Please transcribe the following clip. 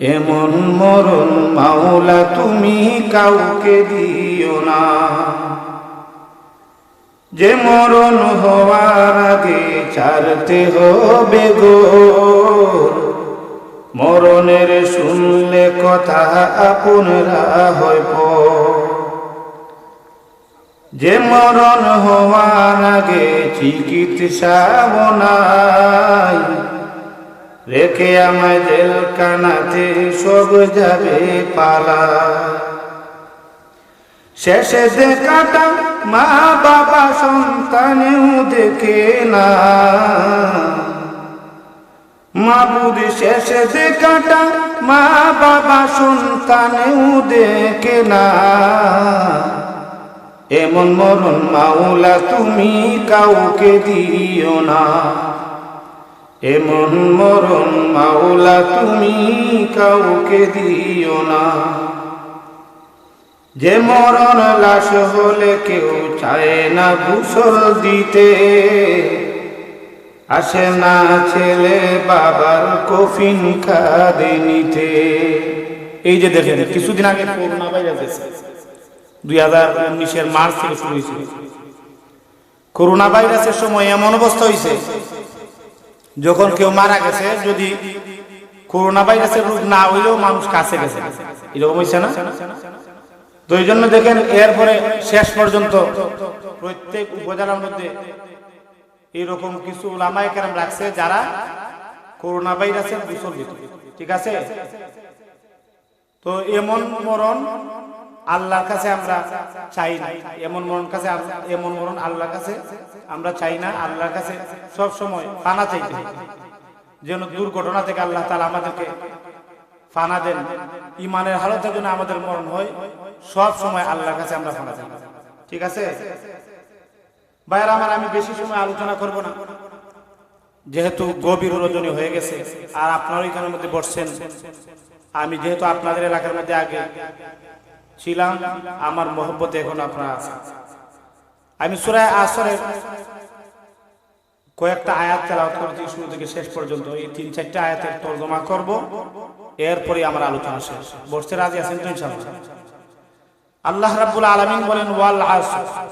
এমন মরণ মাওলা, তুমি কাউকে দিও না। যে মরণ হওয়ার আগে ছাড়তে হবে গো। মরণের শুনলে কথা আপনারা হইব যে মরণ হওয়ার আগে চিকিৎসা বনাই রেখে আমায় জেল কানাতে সব যাবে পালা। শেষে দেখাটা মা বাবা সন্তানেও দেখে না। মাবুদ শেষে দেখাটা মা বাবা সন্তানেও দেখে না। এমন মরণ মাওলা তুমি কাউকে দিও না। এমন মরণ মাওলা, তুমি কাউকে দিও না। যে মরণ লাশ হলে কেউ চায় না ভূষল দিতে। আসে না ছেলে বাবার কফিন কাঁদে নিতে। এই যে দেখেন, কিছুদিন আগে করোনা ভাইরাস দুই হাজার উনিশের মার্চ থেকে শুরু হয়েছিল করোনা ভাইরাসের সময় এমন অবস্থা হয়েছে যখন কেউ মারা গেছে, যদি করোনা ভাইরাসের রোগ না হইলেও মানুষ কাছে গেছে। এরকম হয়েছে না? তো এই জন্য দেখেন, এরপরে শেষ পর্যন্ত প্রত্যেক উপজেলার মধ্যে এরকম কিছু লামায় কেরাম রাখছে যারা করোনা ভাইরাসের দিত ঠিক আছে? তো এমন মরণ আল্লাহর কাছে আমরা চাই না। এমন মরণ কাছে এমন মরণ আল্লাহর কাছে আমরা চাই না। আল্লাহর কাছে সব সময় পানা চাইতে যেন দুর্ঘটনা থেকে আল্লাহ তালা আমাদেরকে ফানা দেন। ইমানের হালতের জন্য আমাদের মরণ হয়, সব সময় আল্লাহর কাছে আমরা ফানা চাই। ঠিক আছে? ভাইয়ের আমার, আমি বেশি সময় আলোচনা করব না। যেহেতু গভীর রজনী হয়ে গেছে, আর আপনারা এখানের মধ্যে বসছেন। আমি যেহেতু আপনাদের এলাকার মধ্যে আগে ছিলাম, আমার মহব্বত এখন আপনার আছে। আমি সুরায় আসরের কয়েকটা আয়াত তেলাওয়াত করেছি, শুরু থেকে শেষ পর্যন্ত। এই তিন, চারটা আয়াতের তর্জমা করব, এরপরে আমার আলোচনা শেষ। বসতে রাজি আছেন তো ইনশাআল্লাহ? আল্লাহ রাব্বুল আলামিন বলেন, ওয়াল আসর।